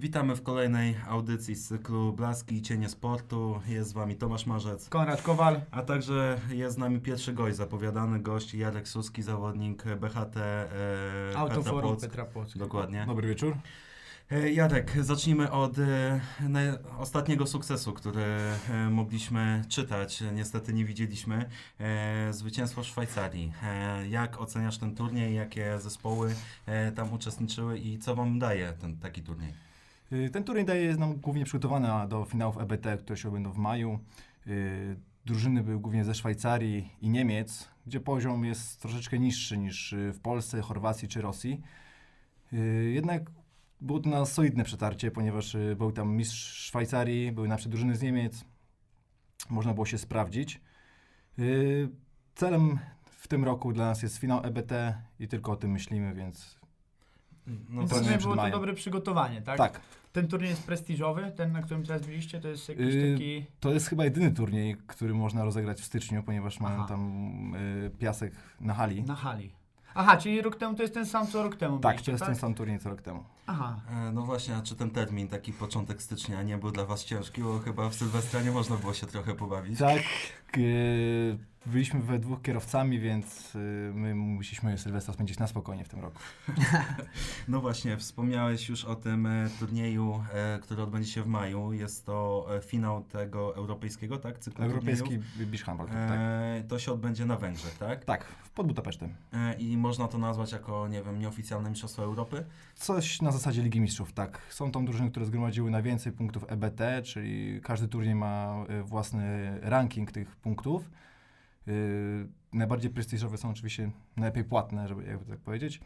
Witamy w kolejnej audycji z cyklu Blaski i Cienie Sportu. Jest z Wami Tomasz Marzec, Konrad Kowal. a także jest z nami pierwszy gość, zapowiadany gość Jarek Suski, zawodnik BHT e, Petra Autoforum Płock. Petra Płocka. Dokładnie. Dobry wieczór. E, Jarek, zacznijmy od e, ostatniego sukcesu, który e, mogliśmy czytać. Niestety nie widzieliśmy. E, zwycięstwo w Szwajcarii. E, jak oceniasz ten turniej? Jakie zespoły e, tam uczestniczyły i co Wam daje ten taki turniej? Y, Ten turniej daje nam głównie przygotowany do finałów EBT, które się odbędą w maju. Y, Drużyny były głównie ze Szwajcarii i Niemiec, gdzie poziom jest troszeczkę niższy niż y, w Polsce, Chorwacji czy Rosji. Jednak było to na solidne przetarcie, ponieważ był tam mistrz Szwajcarii, były nasze drużyny z Niemiec. Można było się sprawdzić. Celem w tym roku dla nas jest finał EBT i tylko o tym myślimy, więc No Więc to w nie było to dobre przygotowanie, tak? tak. Ten turniej jest prestiżowy, ten na którym teraz byliście, to jest jakiś Yy, taki... To jest chyba jedyny turniej, który można rozegrać w styczniu, ponieważ mają Aha. tam y, piasek na hali. Na hali. Aha, czyli rok temu to jest ten sam, co rok temu tak, byliście, to jest tak? ten sam turniej co rok temu. Aha. E, No właśnie, a czy ten termin, taki początek stycznia, nie był dla Was ciężki? Bo chyba w Sylwestra nie można było się trochę pobawić. Tak, y, byliśmy we dwóch kierowcami, więc y, my musieliśmy Sylwestra spędzić na spokojnie w tym roku. No właśnie, wspomniałeś już o tym e, turnieju, e, który odbędzie się w maju. Jest to e, finał tego europejskiego, tak? Cyklu Europejski Handball, tak. To się odbędzie na Węgrzech, tak? Tak, pod Budapesztem. I można to nazwać jako, nie wiem, nieoficjalne Mistrzostwa Europy? Coś na zasadzie Ligi Mistrzów, tak. Są tam drużyny, które zgromadziły najwięcej punktów EBT, czyli każdy turniej ma własny ranking tych punktów. Y, najbardziej prestiżowe są oczywiście najlepiej płatne, żeby jakby tak powiedzieć.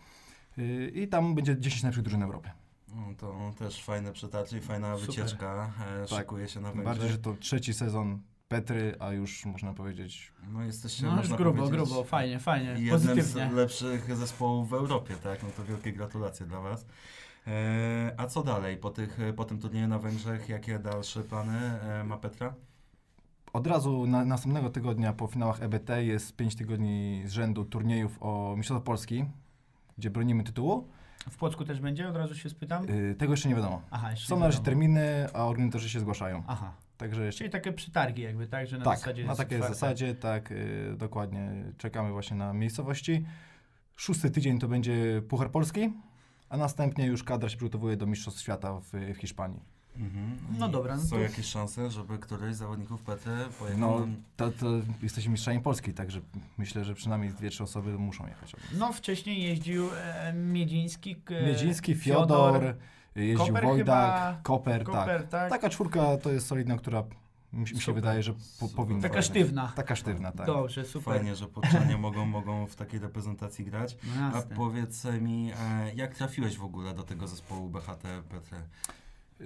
Y, I tam będzie 10 najlepszych drużyn Europy. No, to też fajne przetarcie i fajna Super. wycieczka. E, Tak. szykuje się na Tym Węgrzech. bardziej, że to trzeci sezon Petry, a już można powiedzieć. No jesteście, No już można grubo, powiedzieć, grubo, fajnie, fajnie, jednym pozytywnie. z lepszych zespołów w Europie, tak? No to wielkie gratulacje dla Was. E, a co dalej po, tych, po tym turnieju na Węgrzech? Jakie dalsze plany e, ma Petra? Od razu na, następnego tygodnia po finałach EBT jest 5 tygodni z rzędu turniejów o Mistrzostwo Polski, gdzie bronimy tytułu. W Płocku też będzie? Od razu się spytam. Y, tego jeszcze nie wiadomo. Aha, jeszcze Są na razie terminy, a organizatorzy się zgłaszają. Aha, Także jeszcze czyli takie przetargi jakby, tak? Że na tak, zasadzie na takiej zasadzie, tak, y, dokładnie. Czekamy właśnie na miejscowości. Szósty tydzień to będzie Puchar Polski, a następnie już kadra się przygotowuje do Mistrzostw Świata w, w Hiszpanii. Mhm. No dobra, no Są to- jakieś szanse, żeby któryś z zawodników Petry pojechał No, to, to jesteśmy mistrzami Polski, także myślę, że przynajmniej dwie, trzy osoby muszą jechać. No wcześniej jeździł e, Miedziński, k- Miedziński, Fiodor, jeździł Koper Wojdak, chyba, Koper, Koper, tak. tak? Taka czwórka to jest solidna, która mi, mi się Super. wydaje, że po, powinna. Taka sztywna. Taka sztywna, tak. Dobrze, super. Fajnie, że podczanie mogą, mogą w takiej reprezentacji grać. No A powiedz mi, e, jak trafiłeś w ogóle do tego zespołu BHT Petry?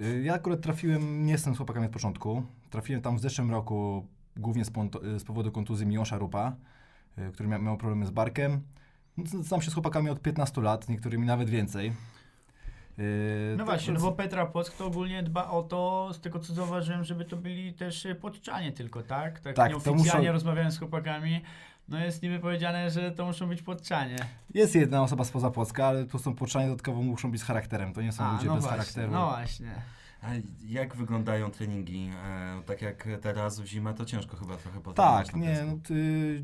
Y, Ja akurat trafiłem, nie jestem z chłopakami od początku. Trafiłem tam w zeszłym roku głównie z, ponto- z powodu kontuzji Miłosza Rupa, y, który mia- miał problemy z barkiem. No, Znam się z chłopakami od 15 lat, niektórymi nawet więcej. Y, No tak właśnie, no bo Petra Płock to ogólnie dba o to, z tego co zauważyłem, żeby to byli też e, podczanie tylko, tak? Tak, Tak, nieoficjalnie muszą- rozmawiałem z chłopakami, no jest niby powiedziane, że to muszą być podczanie. Jest jedna osoba spoza Płocka, ale tu są poczczanie dodatkowo muszą być z charakterem. To nie są ludzie no bez właśnie, charakteru. no właśnie. A jak wyglądają treningi? E, tak jak teraz w zimę, to ciężko chyba trochę potrenować Tak, nie, no, ty,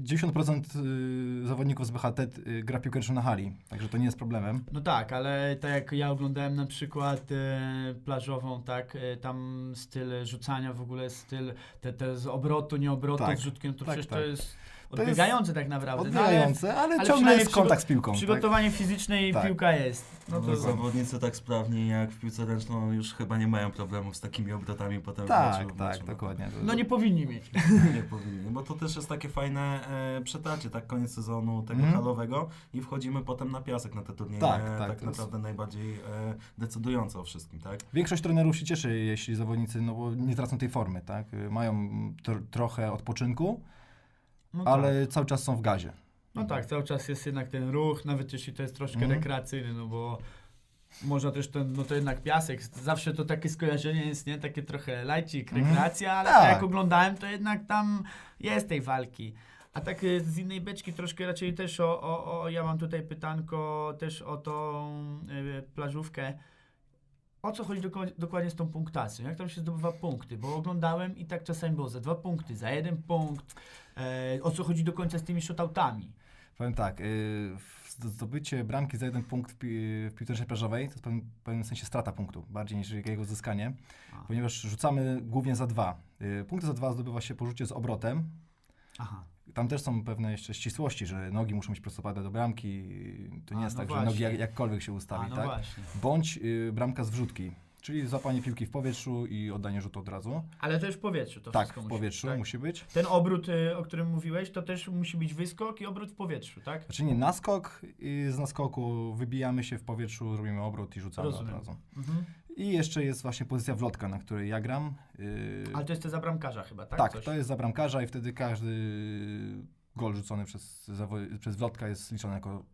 90% y, zawodników z BHT y, gra piłkę ręczną na hali, także to nie jest problemem. No tak, ale tak jak ja oglądałem na przykład e, plażową, tak, e, tam styl rzucania w ogóle, styl te, te z obrotu, nie obrotu, Tak, z rzutkiem, to tak, przecież tak. To jest odbiegające tak naprawdę. No, ale ale, ale ciągle jest kontakt z piłką. tak? Przygotowanie fizyczne i Tak. piłka jest. No No to zawodnicy tak sprawni jak w piłce ręczną już chyba nie mają problemów z takimi obrotami potem w Tak, meczu. tak, meczu. dokładnie. No nie powinni mieć. Nie powinni, bo to też jest takie fajne e, przetarcie, tak, koniec sezonu tego Mhm. halowego i wchodzimy potem na piasek, na te turnieje Tak, tak, tak, to jest- naprawdę najbardziej e, decydujące o wszystkim, tak? Większość trenerów się cieszy, jeśli zawodnicy no bo nie tracą tej formy, tak? Mają tr- trochę odpoczynku, No tak. ale cały czas są w gazie. No tak, cały czas jest jednak ten ruch, nawet jeśli to jest troszkę Mhm. rekreacyjny, no bo można też ten, no to jednak piasek, zawsze to takie skojarzenie jest, nie? Takie trochę lajcik, Mhm. rekreacja, ale Tak. tak. jak oglądałem, to jednak tam jest tej walki. A tak y, z innej beczki troszkę raczej też o, o, o ja mam tutaj pytanko też o tą y, plażówkę. O co chodzi doko- dokładnie z tą punktacją? Jak tam się zdobywa punkty? Bo oglądałem i tak czasami było za dwa punkty, za jeden punkt. E, o co chodzi do końca z tymi shootoutami? Powiem tak, y, zdobycie bramki za jeden punkt w, pi w piłce plażowej to jest w pewnym, w pewnym sensie strata punktu, bardziej niż jego uzyskanie, A. ponieważ rzucamy głównie za dwa. Y, Punkty za dwa zdobywa się po rzucie z obrotem. Aha. Tam też są pewne jeszcze ścisłości, że nogi muszą być prostopadłe do bramki. To nie A, jest no tak, właśnie. że nogi jak, jakkolwiek się ustawi, A, no tak? właśnie. Bądź y, bramka z wrzutki, czyli złapanie piłki w powietrzu i oddanie rzutu od razu. Ale też w powietrzu to tak, wszystko w musi powietrzu być, tak? musi być. Ten obrót, y, o którym mówiłeś, to też musi być wyskok i obrót w powietrzu, tak? Znaczy nie, naskok i z naskoku wybijamy się w powietrzu, robimy obrót i rzucamy Rozumiem. od razu. Mhm. I jeszcze jest właśnie pozycja wlotka, na której ja gram. Yy, Ale to jest to za bramkarza chyba, tak? tak, Coś? to jest za bramkarza i wtedy każdy gol rzucony przez, zawo- przez wlotka jest liczony jako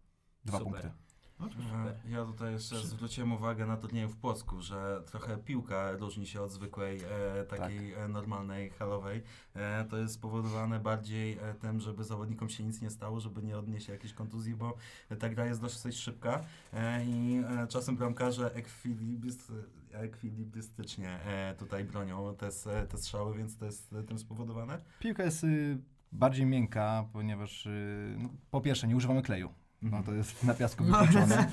dwa Super. punkty. No. E, Ja tutaj jeszcze Przy- zwróciłem uwagę na turnieju w Płocku, że trochę piłka różni się od zwykłej, e, takiej e, normalnej, halowej. E, to jest spowodowane bardziej e, tym, żeby zawodnikom się nic nie stało, żeby nie odnieść jakiejś kontuzji, bo ta gra jest dosyć szybka e, i czasem bramkarze ekwilibryst, ekwilibrystycznie tutaj bronią te, te strzały, więc to jest tym spowodowane. Piłka jest y, bardziej miękka, ponieważ y, no, po pierwsze nie używamy kleju. No Mhm. to jest na piasku wykluczone.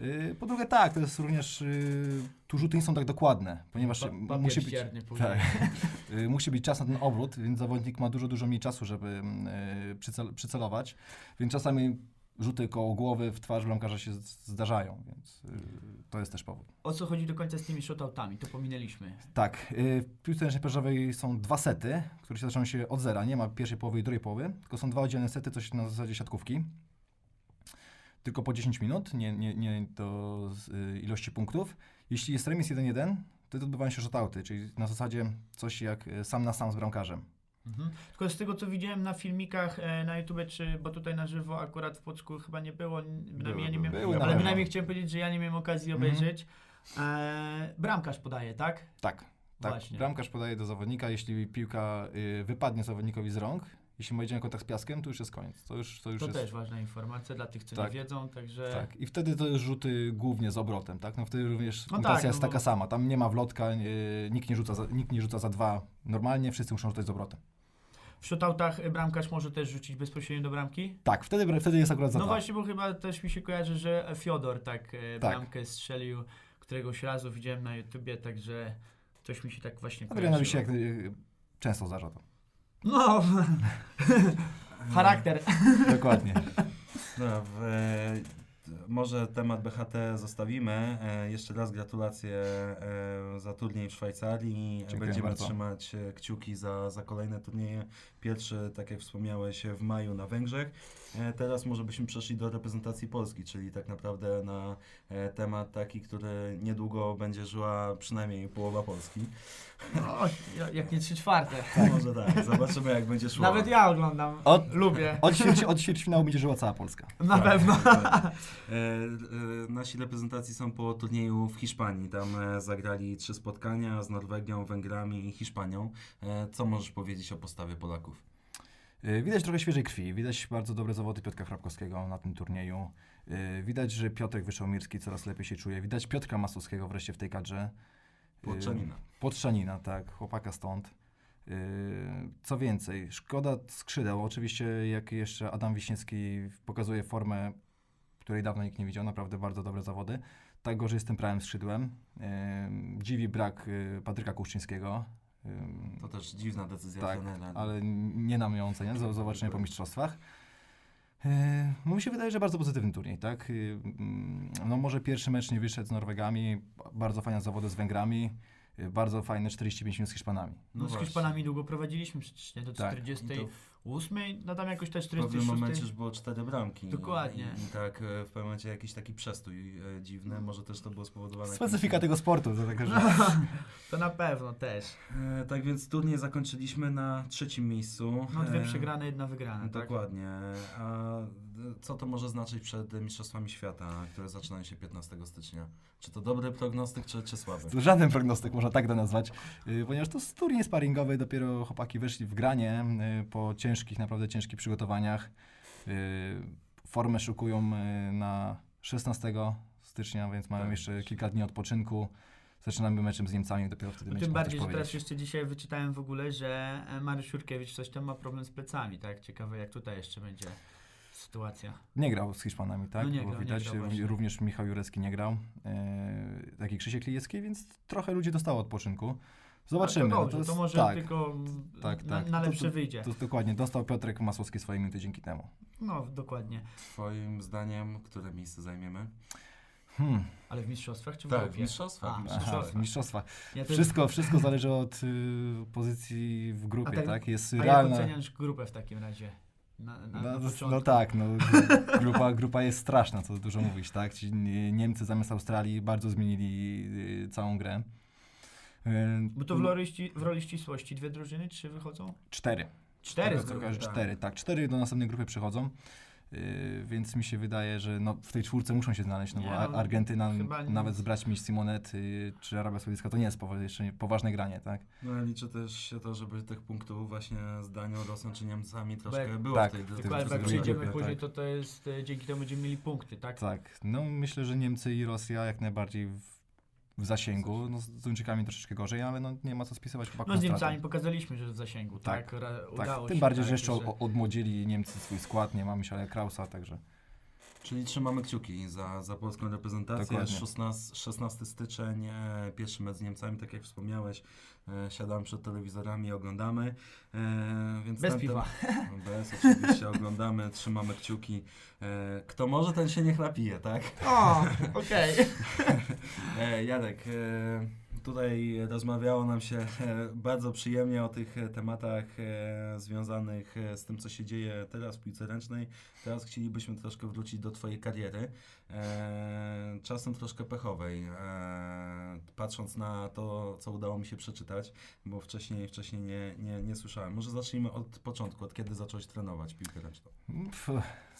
Y, Po drugie tak, to jest również, y, tu rzuty nie są tak dokładne, ponieważ Pa- musi być, tak, Y, musi być czas na ten obrót, więc zawodnik ma dużo, dużo mniej czasu, żeby y, przycel, przycelować, więc czasami rzuty koło głowy w twarz bramkarza się zdarzają, więc to jest też powód. O co chodzi do końca z tymi shootoutami? To pominęliśmy. Tak, w piłce ręcznej plażowej są dwa sety, które się zaczynają się od zera. Nie ma pierwszej połowy i drugiej połowy, tylko są dwa oddzielne sety, coś na zasadzie siatkówki. Tylko po 10 minut, nie, nie, nie do y, ilości punktów. Jeśli jest remis 1-1, to odbywają się shotouty, czyli na zasadzie coś jak y, sam na sam z bramkarzem. Mhm. Tylko z tego, co widziałem na filmikach e, na YouTube, czy, bo tutaj na żywo akurat w Płocku chyba nie było, bynajmniej ja nie miałem, były ale pewno. bynajmniej chciałem powiedzieć, że ja nie miałem okazji Mhm. obejrzeć. E, bramkarz podaje, tak? Tak, tak. Właśnie. Bramkarz podaje do zawodnika, jeśli piłka y, wypadnie zawodnikowi z rąk, jeśli ma kontakt z piaskiem, to już jest koniec. To już, to już To jest... też ważna informacja dla tych, co Tak. nie wiedzą, także... Tak, i wtedy to jest rzuty głównie z obrotem, tak? No wtedy również No punktacja tak, jest no bo- taka sama. Tam nie ma wlotka, yy, nikt, nie rzuca za, nikt nie rzuca za dwa normalnie, wszyscy muszą rzucać z obrotem. W shootoutach e, bramkarz może też rzucić bezpośrednio do bramki? Tak, wtedy, wtedy jest akurat za No dwa. właśnie, bo chyba też mi się kojarzy, że Fiodor tak, e, Tak. bramkę strzelił któregoś razu, widziałem na YouTubie, także coś mi się tak właśnie Adrianowi się jak, yy, często zdarza to. No, charakter. Dokładnie. Dobra, w, e, może temat BHT zostawimy. E, jeszcze raz gratulacje e, za turniej w Szwajcarii. Dziękuję Będziemy bardzo. trzymać e, kciuki za, za kolejne turnieje. Pierwszy, tak jak wspomniałeś, w maju na Węgrzech. E, teraz może byśmy przeszli do reprezentacji Polski, czyli tak naprawdę na e, temat taki, który niedługo będzie żyła przynajmniej połowa Polski. No, ja- jak nie trzy czwarte. Może tak, zobaczymy jak będzie szło. Nawet ja oglądam, Od- lubię. Od, ćwierć, od ćwierćfinału będzie żyła cała Polska. Na Tak, pewno. tak. E, e, nasi reprezentacji są po turnieju w Hiszpanii. Tam e, zagrali trzy spotkania z Norwegią, Węgrami i Hiszpanią. Co możesz powiedzieć o postawie Polaków? Widać trochę świeżej krwi, widać bardzo dobre zawody Piotra Chrapkowskiego na tym turnieju. Widać, że Piotrek Wyszomirski coraz lepiej się czuje. Widać Piotrka Masłowskiego wreszcie w tej kadrze. Płoczanina. Płotrzanina, tak, chłopaka stąd. Co więcej, szkoda skrzydeł. Oczywiście, jak jeszcze Adam Wiśniewski pokazuje formę, której dawno nikt nie widział, naprawdę bardzo dobre zawody. Tak gorzej tym prawym skrzydłem. Dziwi brak yy, Patryka Kuszczyńskiego. To też dziwna decyzja tak, trenera. ale nie nam ją oceniać, zobaczymy po mistrzostwach. No mi się wydaje, że bardzo pozytywny turniej, tak? No może pierwszy mecz nie wyszedł z Norwegami, bardzo fajne zawody z Węgrami, bardzo fajne 45 minut z Hiszpanami. No z właśnie. Hiszpanami długo prowadziliśmy przecież, nie? Do Tak. 48, I to no tam jakoś też w pewnym 46. momencie już było cztery bramki. Dokładnie. I, i tak e, w pewnym momencie jakiś taki przestój e, dziwny. Może też to było spowodowane... Specyfika tego sportu, to taka, że To na pewno też. E, tak więc turniej zakończyliśmy na trzecim miejscu. No dwie E, przegrane, jedna wygrana, tak? Dokładnie. A e, co to może znaczyć przed Mistrzostwami Świata, które zaczynają się 15 stycznia? Czy to dobry prognostyk, czy, czy słaby? żaden prognostyk można tak to nazwać, yy, ponieważ to jest turniej sparingowy, dopiero chłopaki weszli w granie yy, po ciężkich, naprawdę ciężkich przygotowaniach. Yy, Formę szukują na 16 stycznia, więc mają Tak. jeszcze kilka dni odpoczynku. zaczynamy meczem z Niemcami, dopiero wtedy No będziemy tym mogli bardziej, że teraz jeszcze dzisiaj wyczytałem w ogóle, że e, Mariusz Jurkiewicz coś tam ma problem z plecami, tak? Ciekawe jak tutaj jeszcze będzie sytuacja. Nie grał z Hiszpanami, tak? No nie grał, nie widać, grał Ró- właśnie. również Michał Jurecki nie grał, e, tak i Krzysiek Lijecki, więc trochę ludzi dostało odpoczynku. Zobaczymy. No to, dobrze, to, jest- może tak, tylko tak, na, tak. na To- lepsze to- wyjdzie. To dokładnie, dostał Piotrek Masłowski swoje minuty dzięki temu. No, dokładnie. Twoim zdaniem, które miejsce zajmiemy? Hmm. Ale w mistrzostwach czy w Tak, w mistrzostwach. A, w Aha, mistrzostwach. w mistrzostwach. Ja też- Wszystko, wszystko zależy od y, pozycji w grupie, A tak- tak? Jest A jak realna. oceniasz grupę w takim razie? Na, na, No, na no, no tak, no, gru- grupa, grupa jest straszna, co dużo mówić, tak? Ci Nie- Niemcy zamiast Australii bardzo zmienili y, całą grę. Y, Bo to w roli, ści- w roli ścisłości dwie drużyny, trzy wychodzą? Cztery. Cztery z Tak, grupy. tak, cztery, tak. Cztery do następnej grupy przychodzą. Y, więc mi się wydaje, że no, w tej czwórce muszą się znaleźć, no bo Nie, Ar- no, Argentyna nawet z braćmi Simonet y, czy Arabia Saudyjska to nie jest powa- jeszcze poważne granie, tak? No ja liczę też się to, żeby tych punktów właśnie z Danią, Rosją czy Niemcami troszkę jak- było tak, w tej ale jak przyjdziemy później, tak. to to jest, e, dzięki temu będziemy mieli punkty, tak? Tak, no myślę, że Niemcy i Rosja jak najbardziej w, w zasięgu. No, z Duńczykami troszeczkę gorzej, ale no, nie ma co spisywać chłopakom No z. Niemcami pokazaliśmy, że w zasięgu, tak? Tak, Tak, tym się, bardziej, tak, że jeszcze że- odmłodzili Niemcy swój skład, nie ma Michela Krausa, także Czyli trzymamy kciuki za, za polską reprezentację. Dokładnie. 16, 16 styczeń, e, pierwszy mecz z Niemcami, tak jak wspomniałeś. E, siadamy przed telewizorami, oglądamy. E, więc Bez piwa. Bez, oczywiście oglądamy, trzymamy kciuki. E, kto może, ten się niech napije, tak? O, okej. Jadek, e, tutaj rozmawiało nam się e, bardzo przyjemnie o tych e, tematach e, związanych z tym, co się dzieje teraz w piłce ręcznej. Teraz chcielibyśmy troszkę wrócić do Twojej kariery, czasem troszkę pechowej, patrząc na to, co udało mi się przeczytać, bo wcześniej, wcześniej nie, nie, nie słyszałem. Może zacznijmy od początku, od kiedy zacząłeś trenować piłkę ręczną.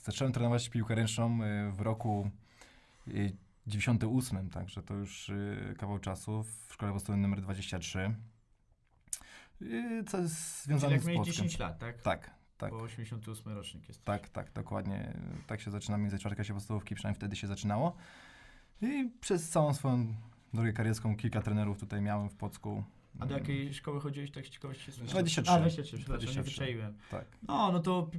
Zacząłem trenować piłkę ręczną w roku 98, także to już y, kawał czasu w szkole podstawowej numer 23. Y, Co jest Czyli związane jak z miałeś Płockiem. 10 lat, tak? Tak, tak. Bo 88 rocznik jest. Tak, tak, dokładnie. Tak się zaczyna między czwartka się podstawówki, przynajmniej wtedy się zaczynało. I przez całą swoją drogę karierską kilka trenerów tutaj miałem w Płocku. A do jakiej szkoły chodziłeś, tak z ciekawości? 23. A, 23, przepraszam, nie 23. wyczaiłem. Tak, No, no to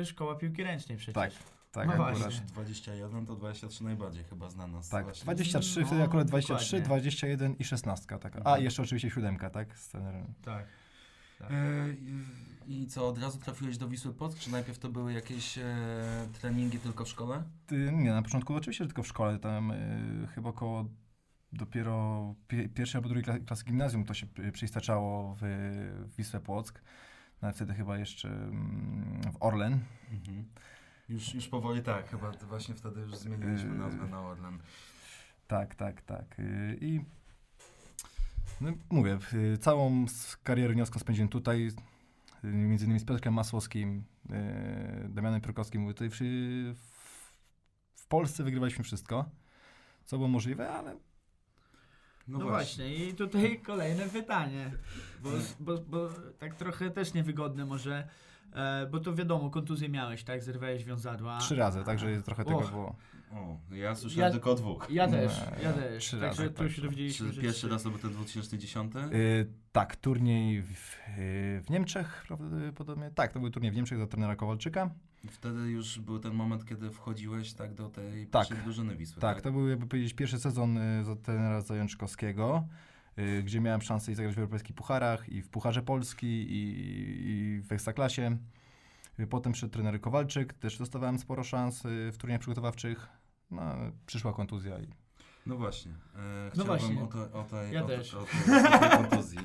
y, szkoła piłki ręcznej przecież. tak, tak. No akurat. właśnie. 21 to 23 najbardziej chyba znana. z Tak, właśnie- 23, No, wtedy akurat 23, dokładnie. 21 i 16. Tak. A, Mhm. jeszcze oczywiście siódemka, tak? Z trenerem. Tak. E, i- co, od razu trafiłeś do Wisły Płock, czy najpierw to były jakieś e, treningi tylko w szkole? Ty, nie, na początku oczywiście tylko w szkole, tam y, chyba około dopiero pi- pierwszej albo drugiej kla- klasy gimnazjum to się przyistaczało w, w Wisłę Płock. Nawet wtedy chyba jeszcze mm, w Orlen. Mhm. Już, już powoli tak, chyba właśnie wtedy już zmieniliśmy Yy. nazwę na Orlen. Tak, tak, tak. Y, I no, mówię, y, całą karierę wnioską spędziłem tutaj, między innymi z Piotrkiem Masłowskim, Damianem Prokowskim. Mówię, tutaj przy, w, w Polsce wygrywaliśmy wszystko, co było możliwe, ale No, właśnie. i tutaj kolejne pytanie, bo, bo, bo tak trochę też niewygodne może, e, bo to wiadomo, kontuzję miałeś, tak, zerwałeś wiązadła. trzy razy, także trochę tego Och. było. O, ja słyszałem Ja- tylko o dwóch. Ja też, ja ja też. trzy Także razy, tu się tak. dowiedzieliśmy, Czy że pierwszy trzy. raz to był ten 2010? Y, tak, turniej w, y, w Niemczech prawdopodobnie. Tak, to był turniej w Niemczech za trenera Kowalczyka. Wtedy już był ten moment, kiedy wchodziłeś tak do tej Tak. pierwszej drużyny Wisły. Tak, to był jakby powiedzieć pierwszy sezon y, za trenera Zajączkowskiego, gdzie miałem szansę i zagrać w europejskich pucharach, i w Pucharze Polski, i, i w Ekstraklasie. Y, Potem przyszedł trener Kowalczyk, też dostawałem sporo szans y, w turniejach przygotowawczych. No, przyszła kontuzja i No właśnie. E, No chciałbym właśnie. o, te, o, tej, Ja o, te- też. o, tej, o tej kontuzji.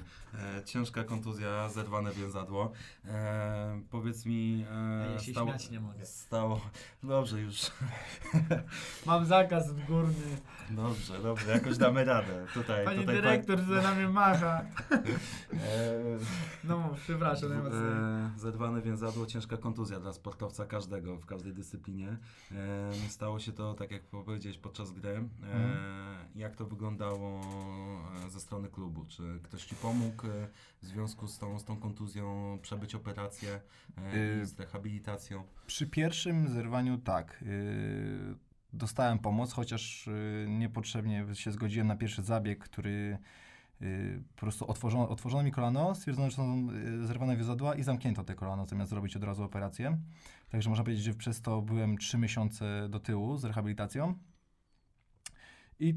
E, ciężka kontuzja, zerwane więzadło. E, powiedz mi... E, ja się stało, śmiać nie mogę. Stało... Dobrze już. Mam zakaz górny. Dobrze, dobrze. Jakoś damy radę. Tutaj, Pani tutaj dyrektor za nami macha. E, No mów, przepraszam. E, Zerwane więzadło, ciężka kontuzja dla sportowca każdego w każdej dyscyplinie. E, Stało się to, tak jak powiedziałeś, podczas gry. E, Jak to wyglądało e, ze strony klubu? Czy ktoś Ci pomógł e, w związku z tą, z tą kontuzją przebyć operację e, Y- z rehabilitacją? Przy pierwszym zerwaniu tak. Yy, dostałem pomoc, chociaż y, niepotrzebnie się zgodziłem na pierwszy zabieg, który y, po prostu otworzono, otworzono mi kolano, stwierdzono, że są y, zerwane wiozodła i zamknięto te kolano, zamiast zrobić od razu operację. Także można powiedzieć, że przez to byłem trzy miesiące do tyłu z rehabilitacją. I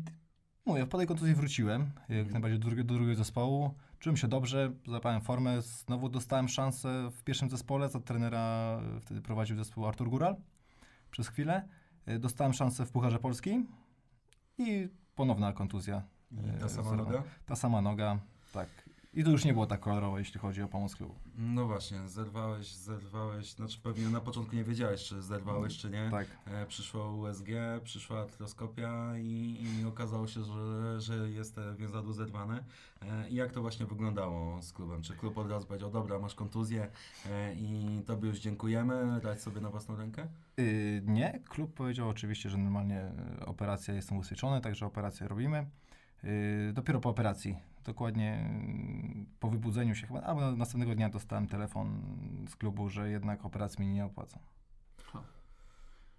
mówię, po tej kontuzji wróciłem, jak Mhm. najbardziej do drugiego, do drugiego zespołu. Czułem się dobrze, złapałem formę, znowu dostałem szansę w pierwszym zespole, za trenera y, wtedy prowadził zespół Artur Góral przez chwilę. Y, Dostałem szansę w Pucharze Polski i ponowna kontuzja. I E, ta sama zerwa- noga? Ta sama noga, tak. I to już nie było tak kolorowo, jeśli chodzi o pomoc klubu. No właśnie, zerwałeś, zerwałeś, znaczy pewnie na początku nie wiedziałeś, czy zerwałeś, czy nie. Tak. E, przyszło USG, przyszła artroskopia i, i okazało się, że, że jest te więzadło zerwane. E, I jak to właśnie wyglądało z klubem? Czy klub od razu powiedział, dobra, masz kontuzję e, i tobie już dziękujemy, dać sobie na własną rękę? Y, nie, klub powiedział oczywiście, że normalnie y, operacja jestem ubezpieczony, także operację robimy. Y, dopiero po operacji, dokładnie y, po wybudzeniu się chyba, albo następnego dnia dostałem telefon z klubu, że jednak operacja mi nie opłaca.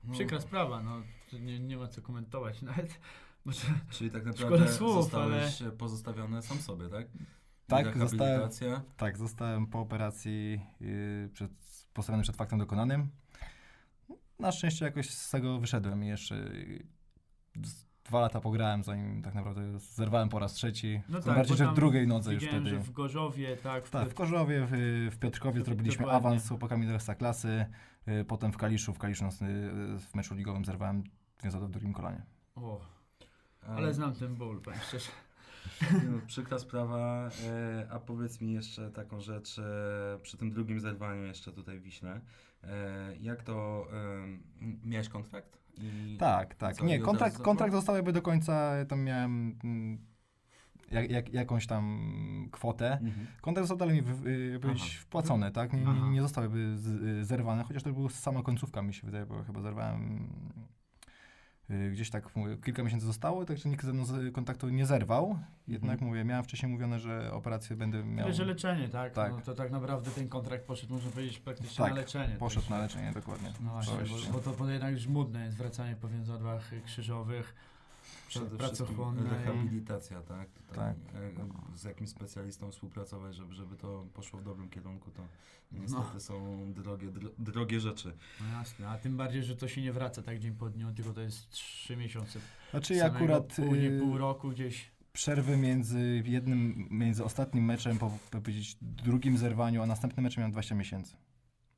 No, Przykra sprawa, no to nie, nie ma co komentować nawet. To, Czyli tak naprawdę słów, zostałeś pozostawiony sam sobie, tak? Tak, Rehabilitacja. Tak, zostałem po operacji y, przed, postawiony przed faktem dokonanym. Na szczęście jakoś z tego wyszedłem i jeszcze y, z- dwa lata pograłem, zanim tak naprawdę zerwałem po raz trzeci. No Tym tak, bardziej, że w drugiej nodze już wtedy. że w Gorzowie, tak, w Tak, w Korzowie, w, w Piotrkowie zrobiliśmy Dokładnie. awans z chłopakami do Ekstraklasy, y, potem w Kaliszu, w Kaliszu y, w meczu ligowym zerwałem wiązał w drugim kolanie. O, ale znam ten ból, powiem szczerze. No, przykra sprawa, e, a powiedz mi jeszcze taką rzecz, e, przy tym drugim zerwaniu jeszcze tutaj w Wiśle, e, jak to, e, miałeś kontrakt? I Tak, tak. co, Nie, kontrakt, kontrakt został jakby do końca, tam miałem mm, jak, jak, jakąś tam kwotę. Mhm. Kontrakt został dalej mi y, wpłacony, tak? Nie, nie, nie został jakby z, y, zerwany, chociaż to była sama końcówka mi się wydaje, bo chyba zerwałem gdzieś tak kilka miesięcy zostało, także nikt ze mną kontaktu nie zerwał. Jednak Mhm. mówię, miałem wcześniej mówione, że operację będę miał. Że leczenie, tak? Tak. No to tak naprawdę ten kontrakt poszedł, można powiedzieć, praktycznie Tak, na leczenie. Poszedł także- na leczenie, dokładnie. No właśnie, bo, bo to jednak już modne jest wracanie po więzadłach y, krzyżowych. Przede wszystkim rehabilitacja, tak? Tutaj, Tak. e, Z jakimś specjalistą współpracować, żeby, żeby to poszło w dobrym kierunku, to niestety No. są drogie, dro, drogie rzeczy. No jasne, a tym bardziej, że to się nie wraca tak dzień po dniu, tylko to jest trzy miesiące. Znaczy ja akurat Później y, pół roku gdzieś. przerwy między jednym, między ostatnim meczem, po, po powiedzieć drugim zerwaniu, a następnym meczem miałem 20 miesięcy.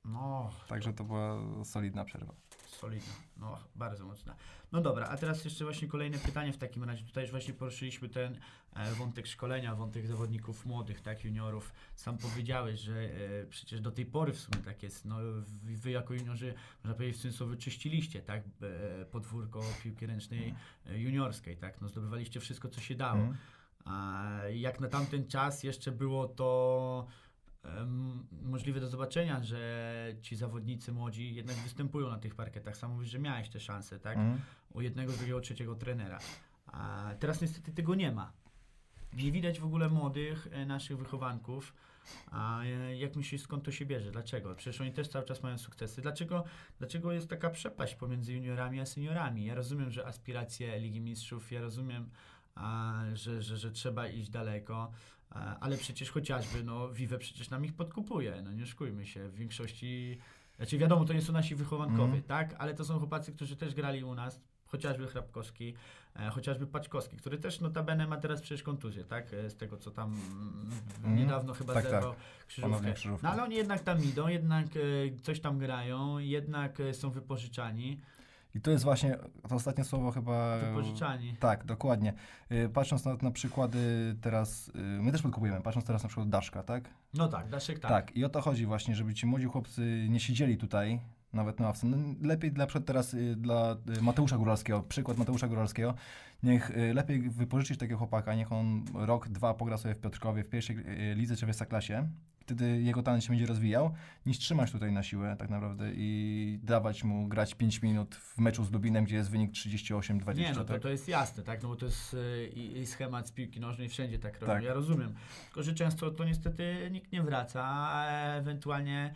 No, Także to była solidna przerwa. Solidna. No, bardzo mocna. No dobra, a teraz jeszcze właśnie kolejne pytanie w takim razie. Tutaj już właśnie poruszyliśmy ten e, wątek szkolenia, wątek zawodników młodych, tak, juniorów. Sam powiedziałeś, że e, przecież do tej pory w sumie tak jest. No, wy, jako juniorzy, można powiedzieć, w cudzysłowie czyściliście, tak, e, podwórko piłki ręcznej e, juniorskiej, tak. No, zdobywaliście wszystko, co się dało. Mhm. A jak na tamten czas jeszcze było to możliwe do zobaczenia, że ci zawodnicy młodzi jednak występują na tych parkietach. Sam mówisz, że miałeś te szanse, tak? Mhm. U jednego, drugiego, trzeciego trenera. A teraz niestety tego nie ma. Nie widać w ogóle młodych e, naszych wychowanków. A e, jak myślisz, skąd to się bierze? Dlaczego? Przecież oni też cały czas mają sukcesy. Dlaczego, dlaczego jest taka przepaść pomiędzy juniorami a seniorami? Ja rozumiem, że aspiracje Ligi Mistrzów, ja rozumiem, a, że, że, że trzeba iść daleko, ale przecież chociażby, no, Vive przecież nam ich podkupuje, no nie oszukujmy się, w większości, znaczy wiadomo, to nie są nasi wychowankowie, Mhm. tak, ale to są chłopacy, którzy też grali u nas, chociażby Hrabkowski, e, chociażby Paczkowski, który też notabene ma teraz przecież kontuzję, tak, e, z tego co tam mm, Mhm. niedawno chyba Tak, zerwał Ponownie krzyżówkę. krzyżówkę. No ale oni jednak tam idą, jednak e, coś tam grają, jednak e, są wypożyczani, I to jest właśnie to ostatnie słowo chyba. wypożyczani. Tak, dokładnie. Y, Patrząc na, na przykłady teraz, y, my też podkupujemy, patrząc teraz na przykład Daszka, tak? No tak, Daszek tak. Tak, i o to chodzi właśnie, żeby ci młodzi chłopcy nie siedzieli tutaj, nawet na ławce. No, lepiej dla przykład teraz y, dla y, Mateusza Góralskiego, przykład Mateusza Góralskiego, niech y, lepiej wypożyczyć takiego chłopaka, niech on rok, dwa pogra sobie w Piotrkowie, w pierwszej y, lidze czy w Ekstraklasie, wtedy jego talent się będzie rozwijał, niż trzymać tutaj na siłę tak naprawdę i dawać mu grać 5 minut w meczu z Lubinem, gdzie jest wynik 38-20. Nie, no to, tak? to jest jasne, tak, no bo to jest y, i, i schemat z piłki nożnej, wszędzie tak robią, Tak. ja rozumiem. Tylko, że często to niestety nikt nie wraca, a ewentualnie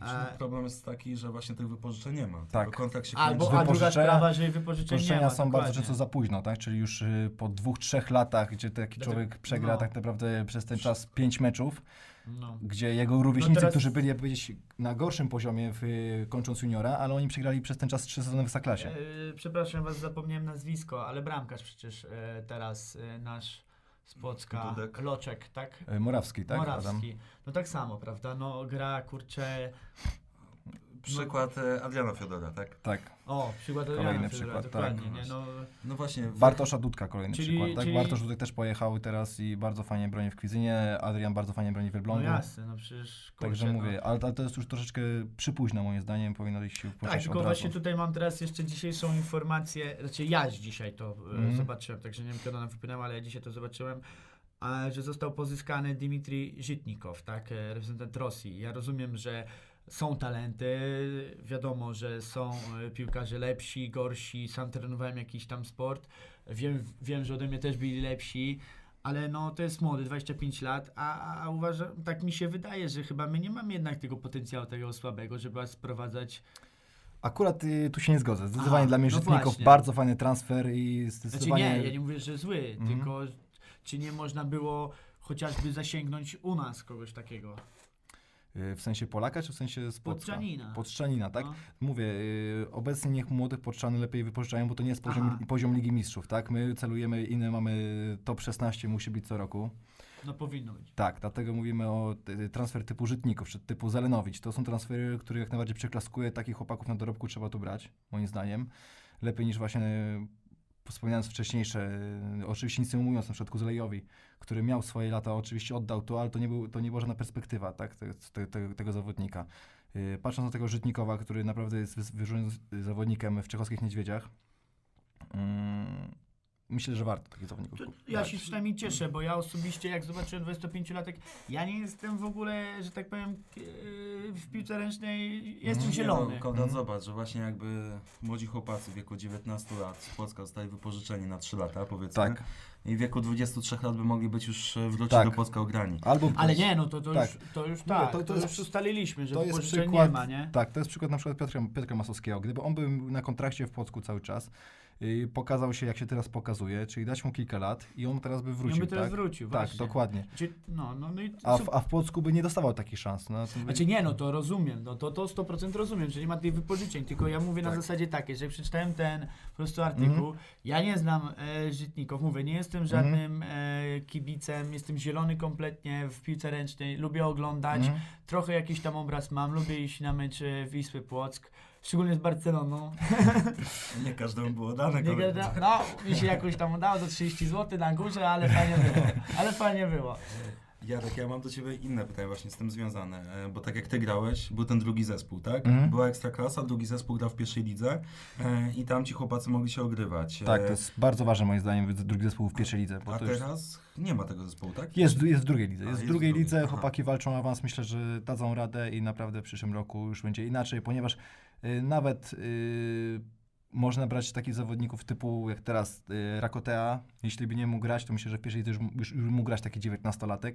E, Problem jest taki, że właśnie tych wypożyczeń nie ma. Tak. Kontrakt się Albo kończy. a druga wypożyczenia- sprawa, że wypożyczeń nie ma. są bardzo dokładnie. często za późno, tak? Czyli już y, po dwóch, trzech latach, gdzie taki Dlatego- człowiek przegra no. tak naprawdę przez ten czas pięć meczów, No. gdzie jego rówieśnicy, teraz- którzy byli, jak powiedzieć, na gorszym poziomie w, y, kończąc juniora, ale oni przegrali przez ten czas trzy sezony w Saklasie. E, przepraszam was, zapomniałem nazwisko, ale bramkarz przecież e, teraz e, nasz z Płocka, Dudek. Loczek, tak? Morawski, tak? Adam? Morawski. No tak samo, prawda? No gra, kurczę... Przykład e, Adriana Fiodora, tak? Tak. O, przykład Kolejny Adriana Fiedora, przykład, tak. dokładnie, nie? No, No właśnie. w- Bartosza Dudka kolejny Czyli- przykład, tak? czyli- Bartosz Dudek też pojechał teraz i bardzo fajnie broni w Kwizynie, Adrian bardzo fajnie broni w no Elblągu. jasne, no przecież kurczę, Także no. mówię, ale, ale to jest już troszeczkę przypóźno moim zdaniem, powinno iść się Tak, tylko właśnie tutaj mam teraz jeszcze dzisiejszą informację, znaczy ja dzisiaj to e, Mhm. zobaczyłem, także nie wiem, kiedy ona wypłynęła, ale ja dzisiaj to zobaczyłem, a, że został pozyskany Dimitri Żytnikow, tak, e, reprezentant Rosji. Ja rozumiem, że są talenty, wiadomo, że są e, piłkarze lepsi, gorsi, sam trenowałem jakiś tam sport, wiem, wiem że ode mnie też byli lepsi, ale no to jest młody, 25 lat, a, a, uważam, tak mi się wydaje, że chyba my nie mamy jednak tego potencjału takiego słabego, żeby sprowadzać Akurat y, tu się nie zgodzę. Zdecydowanie dla mnie no Żytnikow bardzo fajny transfer i Znaczy zdecydowanie... nie, ja nie mówię, że zły, Mhm. tylko czy nie można było chociażby zasięgnąć u nas kogoś takiego? W sensie Polaka, czy w sensie z Płocka? Podczanina. Podczanina, tak? No. Mówię, y, obecnie niech młodych Podczany lepiej wypożyczają, bo to nie jest poziom, Aha. poziom Ligi Mistrzów, tak? My celujemy, inne mamy top 16, musi być co roku. No powinno być. Tak, dlatego mówimy o y, transfer typu Żytników, czy typu Zelenowicz. To są transfery, które jak najbardziej przyklaskuje takich chłopaków na dorobku trzeba tu brać, moim zdaniem. Lepiej niż właśnie y, wspominając wcześniejsze, y, oczywiście nic nie mówiąc na przykład Kuzulejowi, który miał swoje lata, oczywiście oddał to, ale to nie, był, to nie była żadna perspektywa tak, te, te, te, tego zawodnika. Y, Patrząc na tego Żytnikowa, który naprawdę jest wyróżnionym zawodnikiem w czechowskich niedźwiedziach, mm, myślę, że warto takich zawodników To ja się przynajmniej cieszę, bo ja osobiście jak zobaczyłem 25-latek, ja nie jestem w ogóle, że tak powiem, e, w piłce ręcznej, jestem zielony. Nie, no, Konrad, Mhm. zobacz, że właśnie jakby młodzi chłopacy w wieku 19 lat z Płocka zostali wypożyczeni na 3 lata, powiedzmy. Tak. I w wieku 23 lat by mogli być już e, wrócić Tak. do Płocka ograni. Albo Ale nie, no to, to, Tak. już, to już tak, to- to, to już jest- ustaliliśmy, że to jest przykład- nie ma, nie? Tak, to jest przykład na przykład Piotra, Piotra Masowskiego. Gdyby on był na kontrakcie w Płocku cały czas, pokazał się jak się teraz pokazuje, czyli dać mu kilka lat i on teraz by wrócił, by teraz tak? wrócił, Tak, właśnie. dokładnie. Znaczy, no, no, no i A w, a w Płocku by nie dostawał takich szans. No, by... Znaczy nie, no to rozumiem, no to, to 100% rozumiem, że nie ma tych wypożyczeń, tylko ja mówię na Tak. zasadzie takiej, że przeczytałem ten po prostu artykuł, Mhm. ja nie znam e, Żytników, mówię, nie jestem żadnym e, kibicem, jestem zielony kompletnie w piłce ręcznej, lubię oglądać, Mhm. trochę jakiś tam obraz mam, lubię iść na mecze Wisły Płock, szczególnie z Barceloną. Nie każdemu było dane. Nie gada- no, mi się jakoś tam udało za 30 zł na górze, ale fajnie było, ale fajnie było. Jarek, ja mam do Ciebie inne pytanie właśnie z tym związane, e, bo tak jak Ty grałeś, był ten drugi zespół, tak? Mhm. Była Ekstraklasa, drugi zespół grał w pierwszej lidze e, i tam ci chłopacy mogli się ogrywać. E, Tak, to jest bardzo ważne moim zdaniem, drugi zespół w pierwszej lidze. Bo A to już teraz nie ma tego zespołu, tak? jest, jest w drugiej lidze. A, Jest w jest drugiej w drugiej. lidze, Aha. chłopaki walczą o awans. Myślę, że dadzą radę i naprawdę w przyszłym roku już będzie inaczej, ponieważ nawet y, można brać takich zawodników typu jak teraz y, Rakotea. Jeśli by nie mógł grać, to myślę, że w pierwszej lidze już, już, już mógł grać taki 19-latek.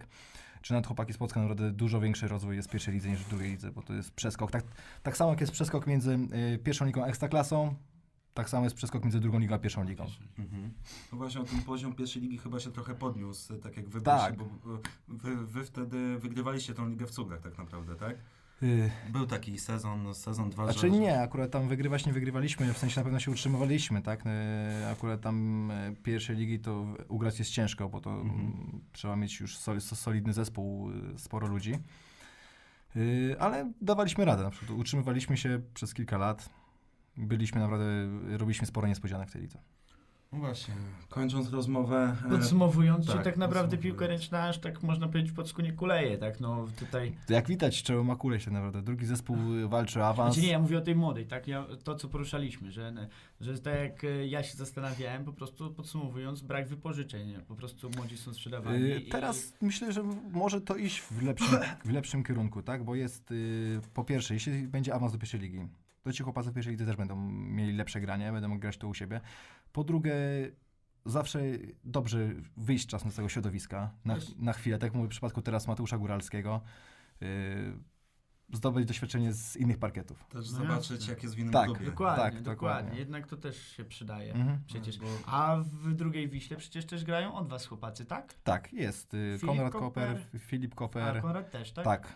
Czy nawet chłopaki z Płocka naprawdę dużo większy rozwój jest w pierwszej lidze niż w drugiej lidze, bo to jest przeskok. Tak, tak samo jak jest przeskok między y, pierwszą ligą ekstraklasą, tak samo jest przeskok między drugą ligą a pierwszą ligą. Mhm. No właśnie, o ten poziom pierwszej ligi chyba się trochę podniósł, tak jak wy Tak. bo wy, wy wtedy wygrywaliście tą ligę w cuglach tak naprawdę, tak? Y, Był taki sezon, sezon dwa, Znaczy nie, akurat tam wygrywać nie wygrywaliśmy, w sensie na pewno się utrzymywaliśmy, tak? E, Akurat tam e, pierwszej ligi to ugrać jest ciężko, bo to Mhm. mm, trzeba mieć już sol, so- solidny zespół, sporo ludzi. Ale dawaliśmy radę, na przykład utrzymywaliśmy się przez kilka lat. Byliśmy naprawdę, robiliśmy sporo niespodzianek w tej lidze. No właśnie, kończąc rozmowę... e, Podsumowując, tak, tak naprawdę piłka ręczna aż tak można powiedzieć w Płocku nie kuleje, tak? No tutaj. Jak widać, czego ma kulę się naprawdę. Drugi zespół walczy o awans. Znaczy nie, ja mówię o tej młodej, tak? Ja, to co poruszaliśmy, że, że tak jak e, ja się zastanawiałem, po prostu podsumowując, brak wypożyczeń. Po prostu młodzi są sprzedawani. Y, i- Teraz myślę, że może to iść w lepszym, w lepszym kierunku, tak? Bo jest y, po pierwsze, jeśli będzie awans do pierwszej ligi, to ci chłopacy w pierwszej lidze też będą mieli lepsze granie, będą mogli grać to u siebie. Po drugie, zawsze dobrze wyjść czasem z tego środowiska na, na chwilę, tak jak mówię w przypadku teraz Mateusza Góralskiego. Y, zdobyć doświadczenie z innych parkietów. Też No zobaczyć, jasne. jak jest w innym Tak, klubie. Dokładnie, Tak, dokładnie. dokładnie. Jednak to też się przydaje. Mhm. Przecież. Bo A w drugiej Wiśle przecież też grają od was chłopacy, tak? Tak, jest. y, Filip Konrad Koper. Koper, Filip A Koper. Konrad też, tak? Tak.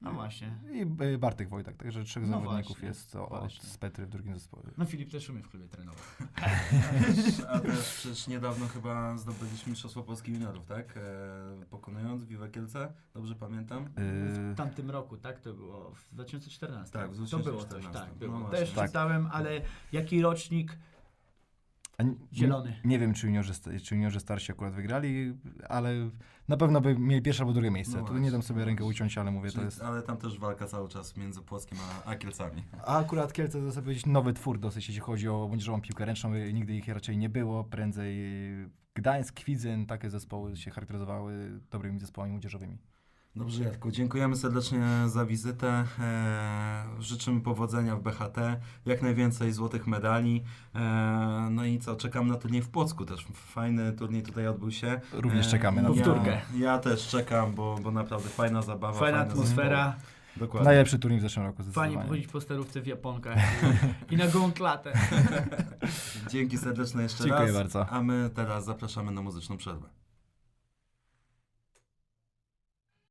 No właśnie. I y, Bartek Wojtak, także trzech No zawodników właśnie, jest o- od właśnie. z Petry w drugim zespole. No Filip też umie w klubie trenować. A też przecież niedawno chyba zdobyliśmy Mistrzostwo Polski Juniorów, tak? E, pokonując Wiwe Kielce, dobrze pamiętam? W Y, tamtym roku, tak? To było w 2014. Tak, w To było coś, 2014. tak. No Było. właśnie. Też czytałem, ale jaki rocznik zielony? Nie wiem, czy juniorzy, czy juniorzy starsi akurat wygrali, ale na pewno by mieli pierwsze albo drugie miejsce. No tu nie dam sobie no rękę uciąć, ale mówię, to Czyli, jest... Ale tam też walka cały czas między Płockiem a, a Kielcami. A akurat Kielce to sobie powiedzieć nowy twór dosyć, jeśli chodzi o młodzieżową piłkę ręczną. Nigdy ich raczej nie było. Prędzej Gdańsk, Kwidzyn, takie zespoły się charakteryzowały dobrymi zespołami młodzieżowymi. Dobrze, Jarku, dziękujemy serdecznie za wizytę. E, życzymy powodzenia w BHT, jak najwięcej złotych medali. E, no i co, czekam na turniej w Płocku też. Fajny turniej tutaj odbył się. Również czekamy na ja, Powtórkę. Ja też czekam, bo, bo naprawdę fajna zabawa. Fajna fajne atmosfera. zespoły. Dokładnie. Najlepszy turniej w zeszłym roku Fajnie pochodzić po sterówce w Japonkach i na gołą klatę. Dzięki serdeczne jeszcze Dziękuję raz. bardzo. A my teraz zapraszamy na muzyczną przerwę.